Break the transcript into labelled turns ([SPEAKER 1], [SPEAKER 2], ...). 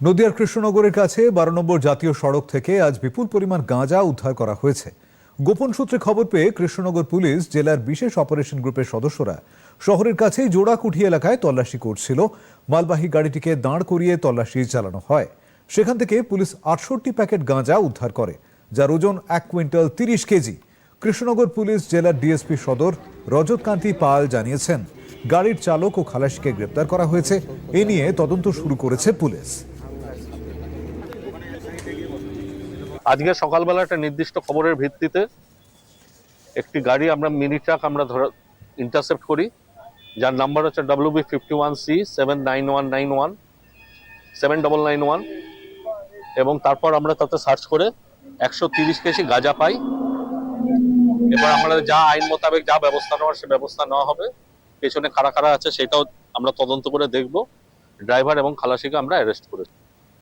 [SPEAKER 1] নদিয়ার কৃষ্ণনগরের কাছে বারো নম্বর জাতীয় সড়ক থেকে আজ বিপুল পরিমাণ গাঁজা উদ্ধার করা হয়েছে। গোপন সূত্রে খবর পেয়ে কৃষ্ণনগর পুলিশ জেলার বিশেষ অপারেশন গ্রুপের সদস্যরা শহরের কাছেই জোড়াকুঠি এলাকায় তল্লাশি করছিল। মালবাহী গাড়িটিকে দাঁড় করিয়ে তল্লাশি চালানো হয়। সেখান থেকে পুলিশ আটষট্টি প্যাকেট গাঁজা উদ্ধার করে, যার ওজন এক কুইন্টাল তিরিশ কেজি। কৃষ্ণনগর পুলিশ জেলার ডিএসপি সদর রজতকান্তি পাল জানিয়েছেন, গাড়ির চালক ও খালাসিকে গ্রেপ্তার করা হয়েছে। এ নিয়ে তদন্ত শুরু করেছে পুলিশ।
[SPEAKER 2] আজকে সকালবেলা একটা নির্দিষ্ট খবরের ভিত্তিতে একটি গাড়ি আমরা মিনি ট্রাক আমরা ধরা ইন্টারসেপ্ট করি, যার নাম্বার হচ্ছে W B fifty one C seven nine one nine one seven double nine one এবং তারপর আমরা তাতে সার্চ করে একশো তিরিশ কেজি গাঁজা পাই। এবার আমরা যা আইন মোতাবেক যা ব্যবস্থা নেওয়ার, সে ব্যবস্থা নেওয়া হবে। পেছনে কারা কারা আছে সেটাও আমরা তদন্ত করে দেখব। ড্রাইভার এবং খালাসিকে আমরা অ্যারেস্ট করেছি।